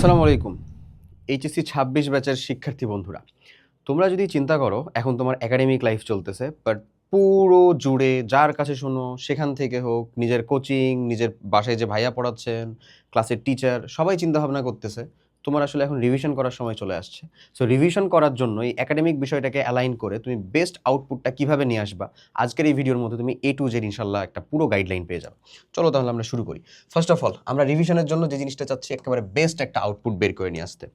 আসসালামু আলাইকুম। এইচএসসি ছাব্বিশ ব্যাচের শিক্ষার্থী বন্ধুরা, তোমরা যদি চিন্তা করো, এখন তোমার একাডেমিক লাইফ চলতেছে বাট পুরো জুড়ে যার কাছে শোনো, সেখান থেকে হোক, নিজের কোচিং নিজের বাসায় যে ভাইয়া পড়াচ্ছেন ক্লাসের টিচার সবাই চিন্তা ভাবনা করতেছে তোমার আসলে এখন রিভিশন করার সময় চলে আসছে। সো রিভিশন করার জন্য এই একাডেমিক বিষয়টাকে অ্যালাইন করে তুমি বেস্ট আউটপুটটা কীভাবে নিয়ে আসবা, আজকের এই ভিডিওর মধ্যে তুমি এ টু জেড ইনশাল্লাহ একটা পুরো গাইডলাইন পেয়ে যাবে। চলো তাহলে আমরা শুরু করি। ফার্স্ট অফ অল আমরা রিভিশনের জন্য যে জিনিসটা চাচ্ছি, একেবারে বেস্ট একটা আউটপুট বের করে নিয়ে আসতে।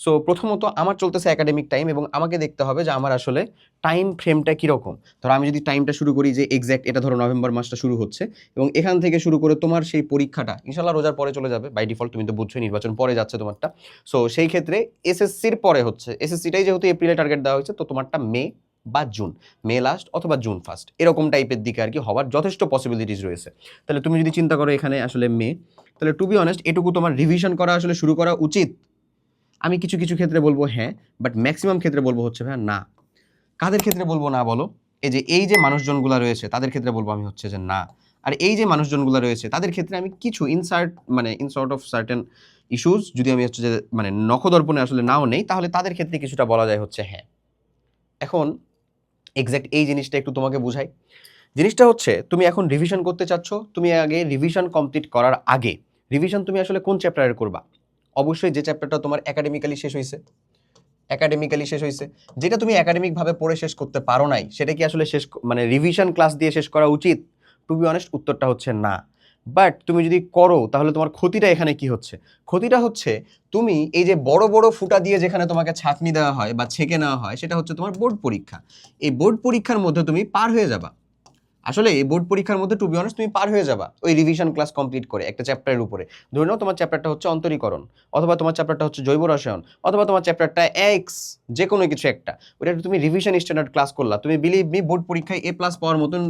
সো প্রথমত আমার চলতেছে একাডেমিক টাইম এবং আমাকে দেখতে হবে যে আমার আসলে টাইম ফ্রেমটা কীরকম। ধরো আমি যদি টাইমটা শুরু করি যে এক্স্যাক্ট এটা ধরো নভেম্বর মাসটা শুরু হচ্ছে এবং এখান থেকে শুরু করে তোমার সেই পরীক্ষাটা, ইনশাল্লাহ রোজার পরে চলে যাবে। বাই ডিফল্ট তুমি তো বুঝছোই নির্বাচন পরে যাচ্ছে তোমারটা। সো সেই ক্ষেত্রে এসএসসির পরে হচ্ছে এসএসসিটাই যেহেতু এপ্রিলে টার্গেট দেওয়া হয়েছে, তো তোমারটা মে বা জুন মে লাস্ট অথবা জুন ফার্স্ট এরকম টাইপের দিকে আর কি হওয়ার যথেষ্ট পসিবিলিটিস রয়েছে। তাহলে তুমি যদি চিন্তা করো এখানে আসলে মে তাহলে টু বি অনেস্ট এটুকু তোমার রিভিশন করা আসলে শুরু করা উচিত। আমি কিছু কিছু ক্ষেত্রে বলব হ্যাঁ বাট ম্যাক্সিমাম ক্ষেত্রে বলব হচ্ছে ভাই না। কাদের ক্ষেত্রে বলব না বলো? এই যে এই যে মানুষজনগুলো রয়েছে, তাদের ক্ষেত্রে বলব আমি হচ্ছে যে না। আর এই যে মানুষজনগুলো রয়েছে, তাদের ক্ষেত্রে আমি কিছু ইনসার্ট মানে in sort of certain issues যদি আমি হচ্ছে যে মানে নখদর্পণে আসলে নাও নেই, তাহলে তাদের ক্ষেত্রে কিছুটা বলা যায় হচ্ছে হ্যাঁ। এখন এক্স্যাক্ট এই জিনিসটা একটু তোমাকে বুঝাই। জিনিসটা হচ্ছে, তুমি এখন রিভিশন করতে চাচ্ছ, তুমি আগে রিভিশন কমপ্লিট করার আগে রিভিশন তুমি আসলে কোন চ্যাপ্টারের করবা? অবশ্যই যে চ্যাপ্টারটা তোমার একাডেমিক্যালি শেষ হয়েছে একাডেমিক্যালি শেষ হয়েছে যেটা তুমি একাডেমিকভাবে পড়ে শেষ করতে পারো নাই, সেটা কি আসলে শেষ মানে রিভিশন ক্লাস দিয়ে শেষ করা উচিত? টু বি অনেস্ট উত্তরটা হচ্ছে না। বাট তুমি যদি করো, তাহলে তোমার ক্ষতিটা এখানে কি হচ্ছে? ক্ষতিটা হচ্ছে তুমি এই যে বড় বড় ফুটা দিয়ে যেখানে তোমাকে ছাঁকনি দেওয়া হয় বা ছেঁকে নেওয়া হয়, সেটা হচ্ছে তোমার বোর্ড পরীক্ষা। এই বোর্ড পরীক্ষার মধ্যে তুমি পার হয়ে যাবা। আসলে এই বোর্ড পরীক্ষার মধ্যে টু বি অনেস্ট তুমি পার হয়ে যাবা। ওই রিভিশন ক্লাস কমপ্লিট করে একটা চ্যাপ্টারের উপরে। ধরে নাও তোমার চ্যাপ্টারটা হচ্ছে অন্তরীকরণ, অথবা তোমার চ্যাপ্টারটা হচ্ছে জৈব রসায়ন, অথবা তোমার চ্যাপ্টারটা এক্স যে কোনো কিছু একটা। ওটা তুমি রিভিশন স্ট্যান্ডার্ড ক্লাস করলা। তুমি বিলিভ মি বোর্ড পরীক্ষায় এ প্লাস পাওয়ার মতন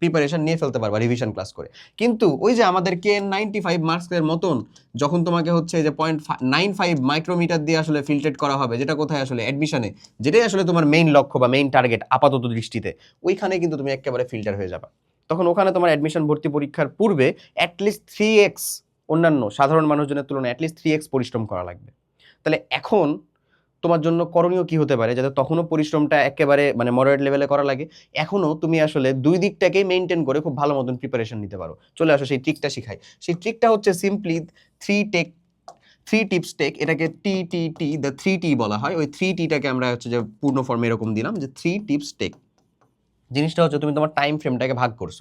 প্রিপারেশন নিয়ে ফেলতে পারবা রিভিশন ক্লাস করে। কিন্তু ওই যে আমাদের আমাদেরকে নাইনটি ফাইভ মার্কসের মতন, যখন তোমাকে হচ্ছে যে পয়েন্ট নাইন ফাইভ মাইক্রোমিটার দিয়ে আসলে ফিল্টারেট করা হবে, যেটা কোথায় আসলে অ্যাডমিশনে যেটাই আসলে তোমার মেইন লক্ষ্য বা মেইন টার্গেট আপাতত দৃষ্টিতে, ওইখানে কিন্তু তুমি একেবারে ফিল্টার হয়ে যাবা। তখন ওখানে তোমার অ্যাডমিশন ভর্তি পরীক্ষার পূর্বে অ্যাটলিস্ট থ্রি এক্স অন্যান্য সাধারণ মানুষজনের তুলনায় অ্যাটলিস্ট থ্রি এক্স পরিশ্রম করা লাগবে। তাহলে এখন তোমার জন্য করণীয় কি হতে পারে? যাতে তখনও পরিশ্রমটা একেবারে মানে মডারেট লেভেলে করা লাগে। এখনও তুমি আসলে দুই দিকটাকেই মেনটেন করে খুব ভালো মতন প্রিপারেশন নিতে পারো। চলে আসো সেই ট্রিকটা শিখাই। সেই ট্রিকটা হচ্ছে simply three take three tips take এটাকে T T T the three T বলা হয়। ওই থ্রি টিটাকে আমরা হচ্ছে যে পূর্ণ ফর্মে এরকম দিলাম যে থ্রি টিপস টেক জিনিসটা হচ্ছে তুমি তোমার টাইম ফ্রেমটাকে ভাগ করছ।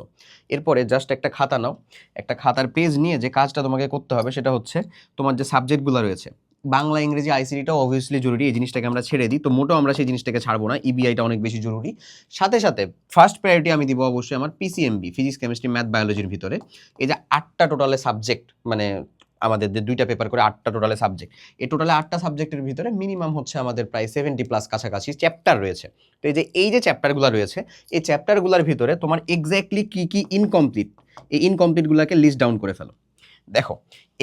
এরপরে জাস্ট একটা খাতা নাও। একটা খাতার পেজ নিয়ে যে কাজটা তোমাকে করতে হবে সেটা হচ্ছে তোমার যে সাবজেক্টগুলো রয়েছে বাংলা, ইংরেজি আইসিটিটা অবভিয়াসলি জরুরি, এই জিনিসটাকে আমরা ছেড়ে দিই। তো মোটেও আমরা সেই জিনিসটাকে ছাড়বো না ইবিআইটা অনেক বেশি জরুরি। সাথে সাথে ফার্স্ট প্রায়োরিটি আমি দিব অবশ্যই আমার পিসিএমবি ফিজিক্স কেমিস্ট্রি ম্যাথ বায়োলজির ভিতরে। এই যে আটটা টোটালে সাবজেক্ট মানে আমাদের যে দুইটা পেপার করে আটটা টোটালে সাবজেক্ট এই টোটালে আটটা সাবজেক্টের ভিতরে মিনিমাম হচ্ছে আমাদের প্রায় সেভেন্টি প্লাস কাছাকাছি চ্যাপ্টার রয়েছে। তো এই যে এই যে চ্যাপ্টারগুলো রয়েছে, এই চ্যাপ্টারগুলোর ভিতরে তোমার এক্স্যাক্টলি কী কী ইনকমপ্লিট এই ইনকমপ্লিটগুলোকে লিস্ট ডাউন করে ফেলো। দেখো,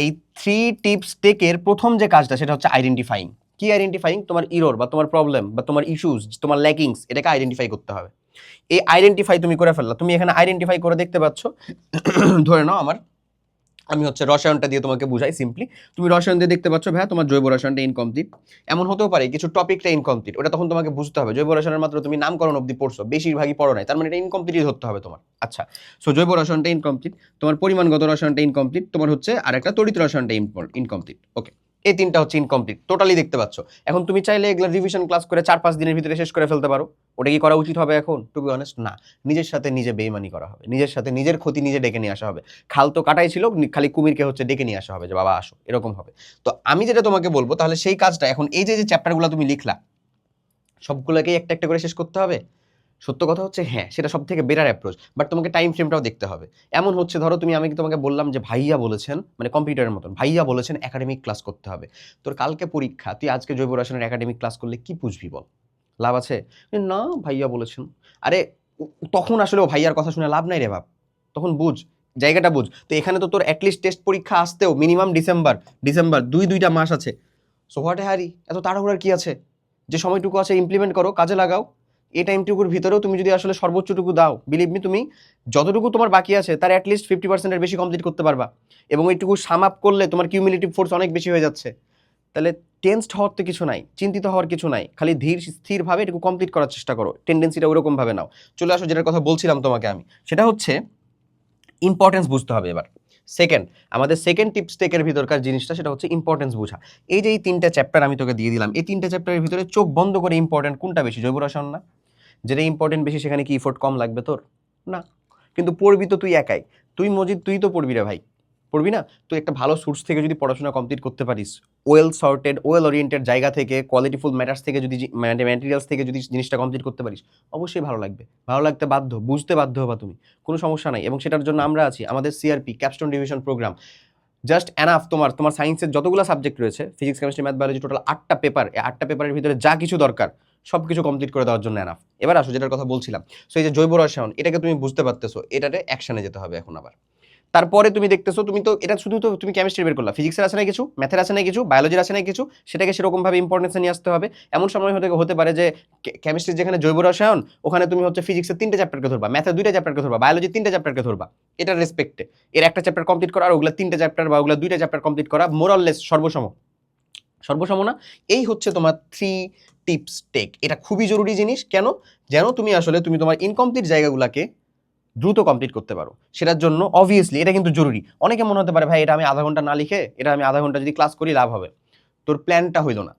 এই থ্রি টিপস টেকের প্রথম যে কাজটা, সেটা হচ্ছে আইডেন্টিফাইং কি আইডেন্টিফাইং তোমার ইরোর বা তোমার প্রবলেম বা তোমার ইস্যুস তোমার ল্যাকিংস এটাকে আইডেন্টিফাই করতে হবে। এই আইডেন্টিফাই তুমি করে ফেললা। তুমি এখানে আইডেন্টিফাই করে দেখতে পাচ্ছ, ধরে নাও আমার, আমি হচ্ছে রসায়নটা দিয়ে তোমাকে বুঝাই সিম্পলি তুমি রসায়ন দিয়ে দেখতে পাচ্ছ, ভাইয়া, তোমার জৈব রসায়নটা ইনকমপ্লিট এমন হতেও পারে, কিছু টপিকটা ইনকমপ্লিট ওটা তখন তোমাকে বুঝতে হবে। জৈব রসায়নের মাত্র তুমি নামকরণ অবধি পড়ছো, বেশিরভাগই পড়ো নাই। তার মানে এটা ইনকমপ্লিটই ধরতে হবে তোমার। আচ্ছা সো জৈব রসায়নটা ইনকমপ্লিট তোমার পরিমাণগত রসায়নটা ইনকমপ্লিট তোমার হচ্ছে আর একটা তড়িৎ রসায়নটা ইনকমপ্লিট ওকে এই তিনটা হচ্ছে ইনকমপ্লিট টোটালি দেখতে পাচ্ছ। এখন তুমি চাইলে এগুলো রিভিশন ক্লাস করে চার পাঁচ দিনের ভিতরে শেষ করে ফেলতে পারো। ওটা কি করা উচিত হবে এখন? টু বি অনেস্ট না। নিজের সাথে নিজে বেইমানি করা হবে। নিজের সাথে নিজের ক্ষতি নিজে ডেকে নিয়ে আসা হবে। খাল তো কাটাই ছিল, খালি কুমিরকে হচ্ছে ডেকে নিয়ে আসা হবে যে, বাবা, আসো। এরকম হবে। তো আমি যেটা তোমাকে বলব, তাহলে সেই কাজটা এখন এই যে যে চ্যাপ্টারগুলো তুমি লিখলা, সবগুলোকেই একটা একটা করে শেষ করতে হবে? সত্য কথা হচ্ছে হ্যাঁ সেটা সব থেকে বেটার অ্যাপ্রোচ বাট তোমাকে টাইম ফ্রেমটাও দেখতে হবে। এমন হচ্ছে, ধরো তুমি, আমি তোমাকে বললাম যে, ভাইয়া বলেছেন মানে কম্পিউটারের মতন, ভাইয়া বলেছেন একাডেমিক ক্লাস করতে হবে। তোর কালকে পরীক্ষা, তুই আজকে জৈব রসায়নের একাডেমিক ক্লাস করলে কি বুঝবি বল? লাভ আছে? না, ভাইয়া বলেছেন। আরে তখন আসলে ভাইয়ার কথা শুনে লাভ নাই রে বাপ। তখন বুঝ, জায়গাটা বুঝ। তো এখানে তো তোর অ্যাটলিস্ট টেস্ট পরীক্ষা আসতেও মিনিমাম ডিসেম্বর ডিসেম্বর দুই, দুইটা মাস আছে। সো হোয়াট হারি এত তাড়াহুড়ার কি আছে? যে সময়টুকু আছে ইমপ্লিমেন্ট করো, কাজে লাগাও। এই টাইমটুকুর ভিতরেও তুমি যদি আসলে সর্বোচ্চটুকু দাও বিলিভ মি তুমি যতটুকু তোমার বাকি আছে, তার অ্যাটলিস্ট ফিফটি পার্সেন্টের বেশি কমপ্লিট করতে পারবা। এবং ওইটুকু সাম আপ করলে তোমার কিউমিলিটিভ ফোর্স অনেক বেশি হয়ে যাচ্ছে। তাহলে টেন্সড হওয়ার তো কিছু নাই, চিন্তিত হওয়ার কিছু নাই। খালি ধীর, স্থিরভাবে এটুকু কমপ্লিট করার চেষ্টা করো টেন্ডেন্সিটা ওরকমভাবে নাও। চলে আসো, যেটার কথা বলছিলাম তোমাকে আমি। সেটা হচ্ছে ইম্পর্টেন্স বুঝতে হবে এবার। সেকেন্ড আমাদের সেকেন্ড টিপস টেকের ভিতরকার জিনিসটা সেটা হচ্ছে ইম্পর্টেন্স বোঝা। এই যে এই তিনটা চ্যাপ্টার আমি তোকে দিয়ে দিলাম, এই তিনটা চ্যাপ্টারের ভিতরে চোখ বন্ধ করে ইম্পর্টেন্ট কোনটা বেশি, জৈব রসায়ন না? যেটা ইম্পর্টেন্ট বেশি, সেখানে কি ইফোর্ট কম লাগবে তোর? না। কিন্তু পড়বি তো তুই একাই। তুই মজিদ, তুই তো পড়বি রে ভাই। পড়বি না? তুই একটা ভালো সোর্স থেকে যদি পড়াশোনা কমপ্লিট করতে পারিস ওয়েল সর্টেড ওয়েল ওরিয়েন্টেড জায়গা থেকে কোয়ালিটিফুল ম্যাটার্স থেকে যদি ম্যাটেরিয়ালস থেকে যদি জিনিসটা কমপ্লিট করতে পারিস, অবশ্যই ভালো লাগবে। ভালো লাগতে বাধ্য, বুঝতে বাধ্য হবা তুমি। কোনো সমস্যা নাই। এবং সেটার জন্য আমরা আছি আমাদের CRP capstone division program just enough তোমার তোমার সায়েন্সের যতগুলো সাবজেক্ট রয়েছে physics chemistry math biology total আটটা পেপার এই আটটা পেপারের ভিতরে যা কিছু দরকার সব কিছু কমপ্লিট করে দেওয়ার জন্য অ্যানাফ এবার আসো, যেটার কথা বলছিলাম। সো এই যে জৈব রসায়ন, এটাকে তুমি বুঝতে পারতেছো, এটাতে অ্যাকশানে যেতে হবে এখন আবার। তারপরে তুমি দেখতেছো, তুমি তো, এটা শুধু তো তুমি কেমিস্ট্রি বের করলা। ফিজিক্সের আছে না কিছু ম্যাথের আছে না কিছু বায়োলজির আছে না কিছু, সেটাকে সেরকমভাবে ইম্পর্টেন্সে নিয়ে আসতে হবে। এমন সময় হতে হতে পারে যে কেমিস্ট্রির যেখানে জৈব রসায়ন, ওখানে তুমি হচ্ছে ফিজিক্সের তিনটে চ্যাপ্টারকে ধরবা ম্যাথের দুইটা চ্যাপ্টারকে ধরবা বায়োলজি তিনটে চ্যাপ্টারকে ধরবা। এটার রেসপেক্টে এর একটা চ্যাপ্টার কমপ্লিট করা আর ওগুলো তিনটে চ্যাপ্টার বা ওগুলো দুইটা চ্যাপ্টার কমপ্লিট করা মোরাললেস সর্বসম। সর্বসম না, এই হচ্ছে তোমার থ্রি টিপস টেক এটা খুবই জরুরি জিনিস। কেন? যেন তুমি আসলে তুমি তোমার ইনকমপ্লিট জায়গাগুলোকে দ্রুত কমপ্লিট করতে পারো। সেটার জন্য অবভিয়াসলি এটা কিন্তু জরুরি। অনেকে মনে হতে পারে, ভাই, এটা আমি আধা ঘণ্টা না লিখে, এটা আমি আধা ঘণ্টা যদি ক্লাস করি, লাভ হবে। তোর প্ল্যানটা হইল না।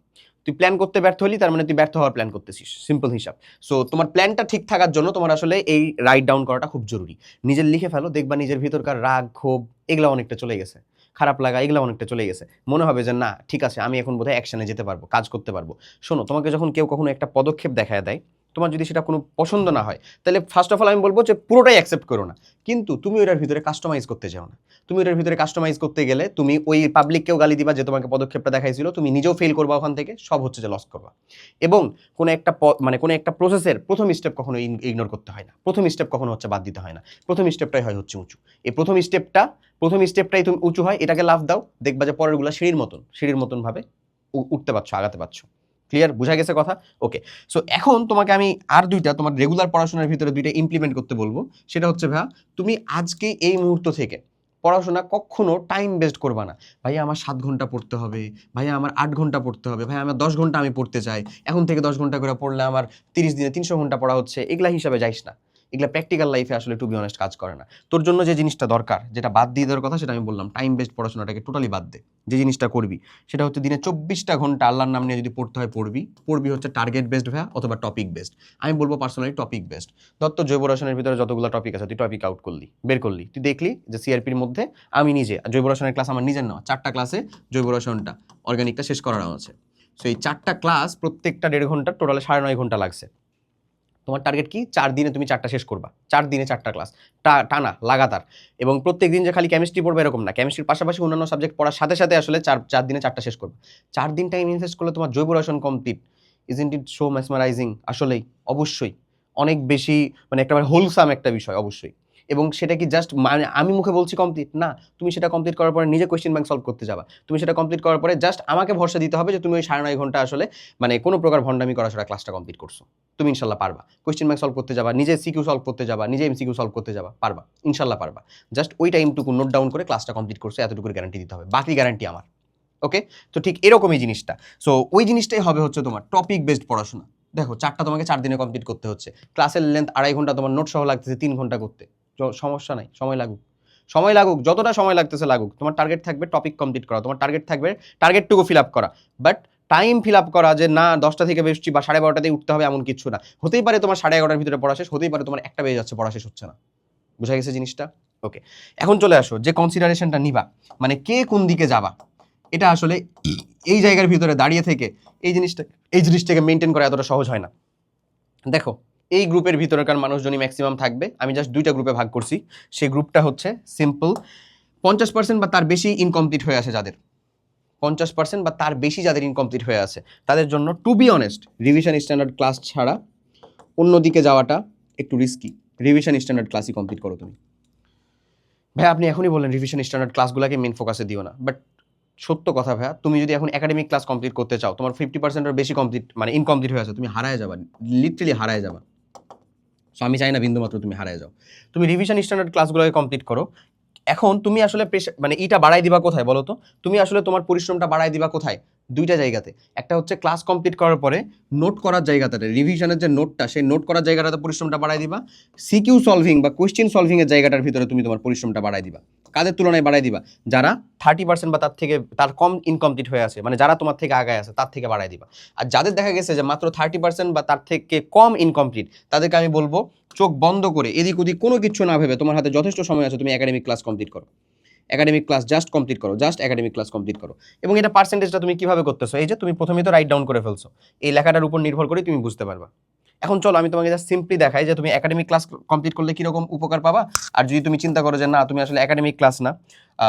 তুই প্ল্যান করতে ব্যর্থ হলি, তার মানে তুই ব্যর্থ হওয়ার প্ল্যান করতেছিস। সিম্পল হিসাব। সো তোমার প্ল্যানটা ঠিক থাকার জন্য তোমার আসলে এই রাইট ডাউন করাটা খুব জরুরি। নিজের লিখে ফেলো, দেখবা নিজের ভিতরকার রাগ, ক্ষোভ, এগুলো অনেকটা চলে গেছে। খারাপ লাগা, এগুলো অনেকটা চলে গেছে। মনে হবে যে, না, ঠিক আছে, আমি এখন বোধহয় অ্যাকশানে যেতে পারব, কাজ করতে পারব। শোনো, তোমাকে যখন কেউ কখনো একটা পদক্ষেপ দেখায় দেয় তোমার যদি সেটা কোনো পছন্দ না হয়, তাহলে ফার্স্ট অফ অল আমি বলব যে পুরোটাই অ্যাকসেপ্ট করো না। কিন্তু তুমি ওটার ভিতরে কাস্টমাইজ করতে চাও না। তুমি ওটার ভিতরে কাস্টমাইজ করতে গেলে তুমি ওই পাবলিককেও গালি দিবা যে তোমাকে পদক্ষেপটা দেখাইছিল, তুমি নিজেও ফেল করবা ওখান থেকে, সব হচ্ছে যে লস করবা। এবং কোনো একটা মানে কোনো একটা প্রসেসের প্রথম স্টেপ কখনো ইগনোর করতে হয় না। প্রথম স্টেপ কখনো হচ্ছে বাদ দিতে হয় না। প্রথম স্টেপটাই হয় হচ্ছে উঁচু। এই প্রথম স্টেপটা প্রথম স্টেপটাই তুমি উঁচু হয়, এটাকে লাভ দাও, দেখবা যে পরেরগুলো সিঁড়ির মতন সিঁড়ির মতন ভাবে উঠতে পারছ, আগাতে পারছ। ক্লিয়ার বোঝা গেছে কথা? ওকে সো এখন তোমাকে আমি আর দুইটা, তোমার রেগুলার পড়াশোনার ভিতরে দুইটা ইমপ্লিমেন্ট করতে বলব। সেটা হচ্ছে ভাইয়া, তুমি আজকে এই মুহূর্ত থেকে পড়াশোনা কখনো টাইম বেস্ট করবা না। ভাইয়া, আমার সাত ঘণ্টা পড়তে হবে। ভাইয়া, আমার আট ঘণ্টা পড়তে হবে। ভাই আমার দশ ঘণ্টা আমি পড়তে চাই। এখন থেকে দশ ঘণ্টা করে পড়লে আমার তিরিশ দিনে তিনশো ঘণ্টা পড়া হচ্ছে। এগুলা হিসাবে যাইস না। এগুলা প্র্যাকটিক্যাল লাইফে আসলে টু বি অনেস্ট কাজ করে না। তোর জন্য যে জিনিসটা দরকার, যেটা বাদ দিয়ে দেওয়ার কথা, সেটা আমি বললাম টাইম বেস্ট পড়াশোনাটাকে টোটালি বাদ দে। যে জিনিসটা করবি, সেটা হচ্ছে দিনে চব্বিশটা ঘণ্টা আল্লাহর নাম নিয়ে যদি পড়তে হয়, পড়বি। পড়বি হচ্ছে টার্গেট বেসড ভাইয়া অথবা টপিক বেসড আমি বলব পার্সোনালি টপিক বেসড দত্ত জৈব রসায়নের ভিতরে যতগুলো টপিক আছে, তুই টপিক আউট করলি, বের করলি। তুই দেখলি যে সিআরপির মধ্যে আমি নিজে জৈব রসায়নের ক্লাস আমার নিজের নেওয়া চারটা ক্লাসে জৈব রসায়নটা অর্গানিকটা শেষ করানো আছে। সো এই চারটা ক্লাস প্রত্যেকটা দেড় ঘণ্টা টোটালে সাড়ে নয় ঘণ্টা লাগছে। তোমার টার্গেট কি? চার দিনে তুমি চারটা শেষ করবা। চার দিনে চারটা ক্লাস টানা, লাগাতার। এবং প্রত্যেক দিন যে খালি কেমিস্ট্রি পড়বে এরকম না। কেমিস্ট্রির পাশাপাশি অন্যান্য সাবজেক্ট পড়ার সাথে সাথে আসলে চার চার দিনে চারটা শেষ করবে। চার দিন টাইম ইনভেস্ট করলে তোমার জৈব রসায়ন complete is in it show mesmerising আসলেই, অবশ্যই। অনেক বেশি মানে একটা হোলসাম একটা বিষয়, অবশ্যই। এবং সেটা কি জাস্ট মানে আমি মুখে বলছি কমপ্লিট না, তুমি সেটা কমপ্লিট করার পরে নিজে কোয়েশ্চেন ব্যাংক সলভ করতে যাবা। তুমি সেটা কমপ্লিট করার পরে জাস্ট আমাকে ভরসা দিতে হবে যে তুমি ওই সাড়ে নয় ঘণ্টা আসলে মানে কোনো প্রকার ভণ্ডামি করা সেটা ক্লাসটা কমপ্লিট করছ। তুমি ইনশাল্লাহ পারবা। কোয়েশ্চেন ব্যাংক সলভ করতে যাবা, নিজে সিকিউ সলভ করতে যাবা, নিজে এমসিকিউ সলভ করতে যাবা, পারবা, ইনশাল্লাহ পারবা। জাস্ট ওই টাইমটুকু নোট ডাউন করে ক্লাসটা কমপ্লিট করছ এতটুকু গ্যারান্টি দিতে হবে। বাকি গ্যারান্টি আমার। ওকে তো ঠিক এরকমই জিনিসটা। সো ওই জিনিসটাই হবে হচ্ছে তোমার টপিক বেসড পড়াশোনা। দেখো, চারটা তোমাকে চার দিনে কমপ্লিট করতে হচ্ছে। ক্লাসের লেন্থ আড়াই ঘণ্টা তোমার নোট সহ লাগতেছে তিন ঘণ্টা করতে। সমস্যা নাই, সময় লাগুক। সময় লাগুক, যতটা সময় লাগতেছে লাগুক। তোমার টার্গেট থাকবে টপিক কমপ্লিট করা, তোমার টার্গেট থাকবে টার্গেটটুকু ফিল আপ করা। বাট টাইম ফিল আপ করা যে না, দশটা থেকে বেশি বা সাড়ে বারোটাতে উঠতে হবে এমন কিছু না। হতেই পারে তোমার সাড়ে এগারোটার ভিতরে পড়া শেষ, হতেই পারে তোমার একটা বেজে যাচ্ছে, পড়া শেষ হচ্ছে না। বুঝা গেছে জিনিসটা? ওকে এখন চলে আসো, যে কনসিডারেশনটা নিবা মানে কে কোন দিকে যাবা? এটা আসলে এই জায়গার ভিতরে দাঁড়িয়ে থেকে এই জিনিসটা, এই জিনিসটাকে মেনটেন করা এতটা সহজ হয় না। দেখো এই গ্রুপের ভিতরকার মানুষজনই ম্যাক্সিমাম থাকবে। আমি জাস্ট দুইটা গ্রুপে ভাগ করছি। সেই গ্রুপটা হচ্ছে সিম্পল পঞ্চাশ পার্সেন্ট বা তার বেশি ইনকমপ্লিট হয়ে আছে যাদের। পঞ্চাশ পার্সেন্ট বা তার বেশি যাদের ইনকমপ্লিট হয়ে আছে, তাদের জন্য to be honest revision standard class ছাড়া অন্যদিকে যাওয়াটা একটু রিস্কি রিভিশন স্ট্যান্ডার্ড ক্লাসই কমপ্লিট করো তুমি। ভাই, আপনি এখনই বললেন রিভিশন স্ট্যান্ডার্ড ক্লাসগুলোকে মেন ফোকাসে দিও না। বাট সত্য কথা ভাইয়া, তুমি যদি এখন একাডেমিক ক্লাস কমপ্লিট করতে চাও, তোমার ফিফটি পার্সেন্টের বেশি কমপ্লিট মানে ইনকমপ্লিট হয়ে আছে, তুমি হারায় যাবা লিটারেলি হারায় যাবা। সো আমি চাই না বিন্দুমাত্র তুমি হারায় যাও। তুমি রিভিশন স্ট্যান্ডার্ড ক্লাসগুলোকে কমপ্লিট করো। এখন তুমি আসলে মানে এটা বাড়াই দিবা কোথায় বলো তো? তুমি আসলে তোমার পরিশ্রমটা বাড়াই দিবা কোথায়? দুইটা জায়গাতে। একটা হচ্ছে ক্লাস কমপ্লিট করার পরে নোট করার জায়গাটাতে রিভিশনের যে নোটটা সেই নোট করার জায়গাটাতে পরিশ্রমটা বাড়াই দিবা। সিকিউ সলভিং বা কোয়েশ্চেন সলভিংয়ের জায়গাটার ভিতরে তুমি তোমার পরিশ্রমটা বাড়াই দিবা। কাদের তুলনায় বাড়াই দিবা। যারা থার্টি পার্সেন্ট বা তার থেকে, তার কম ইনকমপ্লিট হয়ে আছে মানে যারা তোমার থেকে আগায় আছে, তার থেকে বাড়াই দিবা। আর যাদের দেখা গেছে যে মাত্র থার্টি পার্সেন্ট বা তার থেকে কম ইনকমপ্লিট তাদেরকে আমি বলব, চোখ বন্ধ করে এদিক ওদিক কোনো কিছু না ভেবে তোমার হাতে যথেষ্ট সময় আছে, তুমি একাডেমিক ক্লাস কমপ্লিট করো। একাডেমিক ক্লাস জাস্ট কমপ্লিট করো জাস্ট একাডেমিক ক্লাস কমপ্লিট করো। এবং এটা পার্সেন্টেজটা তুমি কীভাবে করতেছো? এই যে তুমি প্রথমে তো রাইট ডাউন করে ফেলছো। এই লেখাটার উপর নির্ভর করে তুমি বুঝতে পারবা। এখন চলো আমি তোমাকে জাস্ট সিম্পলি দেখাই যে তুমি একাডেমিক ক্লাস কমপ্লিট করলে কীরকম উপকার পাবা। আর যদি তুমি চিন্তা করো যে না, তুমি আসলে একাডেমিক ক্লাস না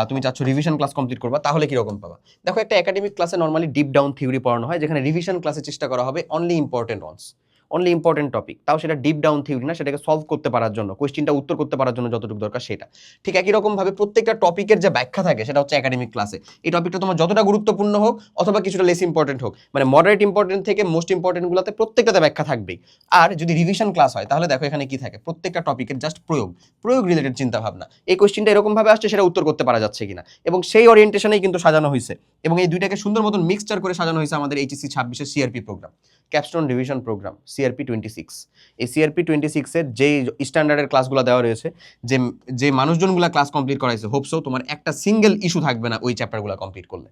তুমি চাচ্ছ রিভিশন ক্লাস কমপ্লিট করবা, তাহলে কীরকম পাবা? দেখো একটা একাডেমিক ক্লাসে নর্মালি ডিপ ডাউন থিওরি পড়ানো হয়, যেখানে রিভিশন ক্লাসে চেষ্টা করা হবে only important ones only important topic তাও সেটা ডিপ ডাউন থিওরি না, সেটাকে সলভ করতে পারার জন্য কোয়েশ্চেনটা উত্তর করতে পারার জন্য যতটুকু দরকার সেটা। ঠিক একই রকম ভাবে প্রত্যেকটা টপিকের যে ব্যাখ্যা থাকে, সেটা হচ্ছে একাডেমিক ক্লাসে এই টপিকটা তোমার যতটা গুরুত্বপূর্ণ হোক, অথবা কিছুটা লেস ইম্পর্টেন্ট হোক মানে মডারেট ইম্পর্টেন্ট থেকে মোস্ট ইম্পর্টেন্ট গুলোতে প্রত্যেকটাতে ব্যাখ্যা থাকবেই। আর যদি রিভিশন ক্লাস হয়, তাহলে দেখো এখানে কি থাকে? প্রত্যেকটা টপিকের জাস্ট প্রয়োগ প্রয়োগ রিলেটেড চিন্তা ভাবনা এই কোয়েশ্চেনটা এরকম ভাবে আসছে, সেটা উত্তর করতে পারা যাচ্ছে কিনা? এবং সেই ওরিয়েন্টেশনেই কিন্তু সাজানো হয়েছে এবং এই দুইটাকে সুন্দর মতন মিক্সচার করে সাজানো হয়েছে আমাদের এইচএসসি ছাব্বিশের CRP program capstone revision program CRP twenty six এই সিআরপি টোয়েন্টি সিক্সের যেই স্ট্যান্ডার্ডের ক্লাসগুলো দেওয়া রয়েছে, যে যে মানুষজনগুলো ক্লাস কমপ্লিট করাইছে হোপসো তোমার একটা সিঙ্গেল ইস্যু থাকবে না ওই চ্যাপ্টারগুলো কমপ্লিট করলে।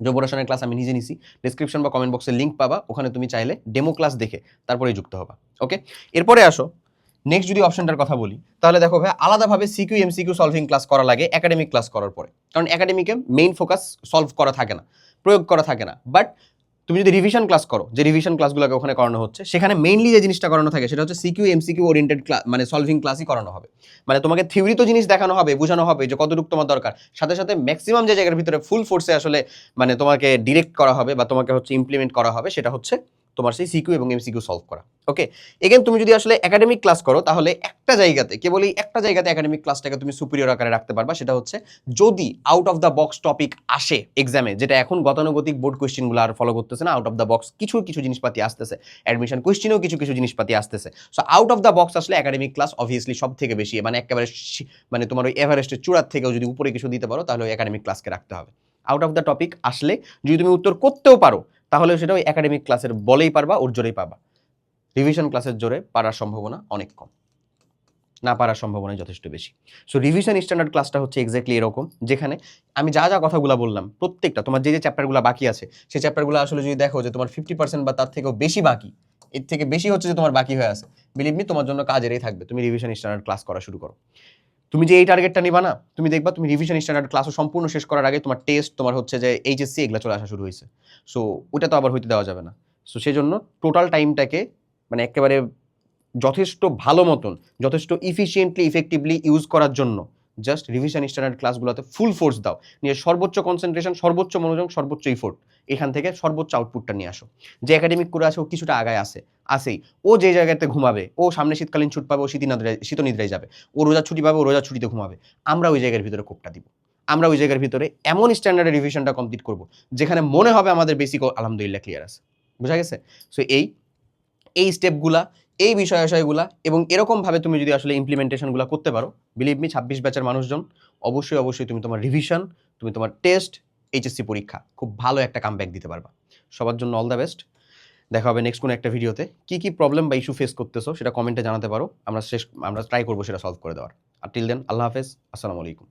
যোগরাসনের ক্লাস আমি নিজে নিছি ডিসক্রিপশন বা কমেন্ট বক্সে লিঙ্ক পাবা, ওখানে তুমি চাইলে ডেমো ক্লাস দেখে তারপরেই যুক্ত হবা ওকে এরপরে আসো নেক্সট যদি অপশনটার কথা বলি, তাহলে দেখো ভাই, আলাদাভাবে সিকিউ এমসিকিউ সলভিং ক্লাস করা লাগে একাডেমিক ক্লাস করার পরে। কারণ একাডেমিকে মেইন ফোকাস সলভ করা থাকে না, প্রয়োগ করা থাকে না। বাট তুমি যদি রিভিশন ক্লাস করো, যে রিভিশন ক্লাসগুলোকে ওখানে করানো হচ্ছে, সেখানে মেইনলি যে জিনিসটা করানো থাকে, সেটা হচ্ছে সিকিউ এমসিকিউ ওরিয়েন্টেড ক্লাস মানে সলভিং ক্লাসই করানো হবে। মানে তোমাকে থিওরি তো জিনিস দেখানো হবে, বোঝানো হবে যে কতটুকু তোমার দরকার। সাথে সাথে ম্যাক্সিমাম যে জায়গার ভিতরে ফুল ফোর্সে আসলে মানে তোমাকে ডিরেক্ট করা হবে বা তোমাকে হচ্ছে ইমপ্লিমেন্ট করা হবে, সেটা হচ্ছে তোমার সেই সিকিউ এবং এমসিকিউ সলভ করা ওকে এগেন তুমি যদি আসলে একাডেমিক ক্লাস করো, তাহলে একটা জায়গাতে কেবল এই একটা জায়গাতে একাডেমিক ক্লাসটাকে তুমি সুপিরিয়র আকারে রাখতে পারবা, সেটা হচ্ছে যদি out of the box topic আসে এক্সামে যেটা এখন গতানুগতিক বোর্ড কোয়েশ্চেনগুলো আর ফলো করতেছে না আউট অফ দ্য বক্স কিছু কিছু জিনিসপাতি আসতেছে অ্যাডমিশন কোয়েশ্চেনেও কিছু কিছু জিনিসপাতি আসতেছে। So out of the box আসলে একাডেমিক ক্লাস অবভিয়াসলি সব থেকে বেশি মানে একেবারে মানে তোমার ওই এভারেস্টের চূড়ার থেকেও যদি উপরে কিছু দিতে পারো, তাহলে ওই একাডেমিক ক্লাসকে রাখতে হবে। আউট অফ দ্য টপিক আসলে যদি তুমি উত্তর করতেও পারো তাহলে সেটা ওই একাডেমিক ক্লাসের বলেই পারবা, ওর জোরেই পাবা। রিভিশন ক্লাসের জোরে পারার সম্ভাবনা অনেক কম। না পারার সম্ভাবনা যথেষ্ট বেশি। সো রিভিশন স্ট্যান্ডার্ড ক্লাসটা হচ্ছে এক্স্যাক্টলি এরকম, যেখানে আমি যা যা কথাগুলো বললাম, প্রত্যেকটা, তোমার যে যে চ্যাপ্টারগুলো বাকি আছে, সেই চ্যাপ্টারগুলো আসলে যদি দেখো যে তোমার ফিফটি পার্সেন্ট বা তার থেকেও বেশি বাকি, এর থেকে বেশি হচ্ছে যে তোমার বাকি হয়ে আছে বিলিভ মি তোমার জন্য কাজেরই থাকবে। তুমি রিভিশন স্ট্যান্ডার্ড ক্লাস করা শুরু করো। তুমি যে এই টার্গেটটা নিবা না, তুমি দেখবা তুমি রিভিশন স্ট্যান্ডার্ড ক্লাসও সম্পূর্ণ শেষ করার আগে তোমার টেস্ট তোমার হচ্ছে যে এইচএসসি এগুলো চলে আসা শুরু হয়েছে। সো ওটা তো আবার হইতে দেওয়া যাবে না। সো সেই জন্য টোটাল টাইমটাকে মানে একেবারে যথেষ্ট ভালো মতন, যথেষ্ট ইফিসিয়েন্টলি ইফেক্টিভলি ইউজ করার জন্য জাস্ট রিভিশন স্ট্যান্ডার্ড ক্লাসগুলোতে ফুল ফোর্স দাও। নিয়ে সর্বোচ্চ কনসেন্ট্রেশন সর্বোচ্চ মনোযোগ, সর্বোচ্চ ইফোর্ট এখান থেকে সর্বোচ্চ আউটপুটটা নিয়ে আসো। যে একাডেমিক করে আছে, ও কিছুটা আগায় আসে আসেই ও যে জায়গাতে ঘুমাবে, ও সামনে শীতকালীন ছুট পাবে, ও শীত নিদ্রায় যাবে। ও রোজা ছুটি পাবে, ও রোজা ছুটিতে ঘুমাবে। আমরা ওই জায়গার ভিতরে কোপটা দিব। আমরা ওই জায়গার ভিতরে এমন স্ট্যান্ডার্ডের রিভিশনটা কমপ্লিট করব, যেখানে মনে হবে আমাদের বেসিক আলহামদুলিল্লাহ ক্লিয়ার আছে। বোঝা গেছে? সো এই এই স্টেপগুলা এই বিষয় আশয়গুলা এবং এরকমভাবে তুমি যদি আসলে ইমপ্লিমেন্টেশনগুলো করতে পারো বিলিভ মি ছাব্বিশ ব্যাচের মানুষজন, অবশ্যই অবশ্যই তুমি তোমার রিভিশন তুমি তোমার টেস্ট এইচএসসি পরীক্ষা, খুব ভালো একটা কামব্যাক দিতে পারবা। সবার জন্য অল দ্য বেস্ট দেখা হবে নেক্সট কোনো একটা ভিডিওতে কী কী প্রবলেম বা ইস্যু ফেস করতেছো, সেটা কমেন্টে জানাতে পারো। আমরা শেষ, আমরা ট্রাই করব সেটা সলভ করে দেওয়ার। আর টিল দেন আল্লাহ হাফেজ। আসসালামু আলাইকুম।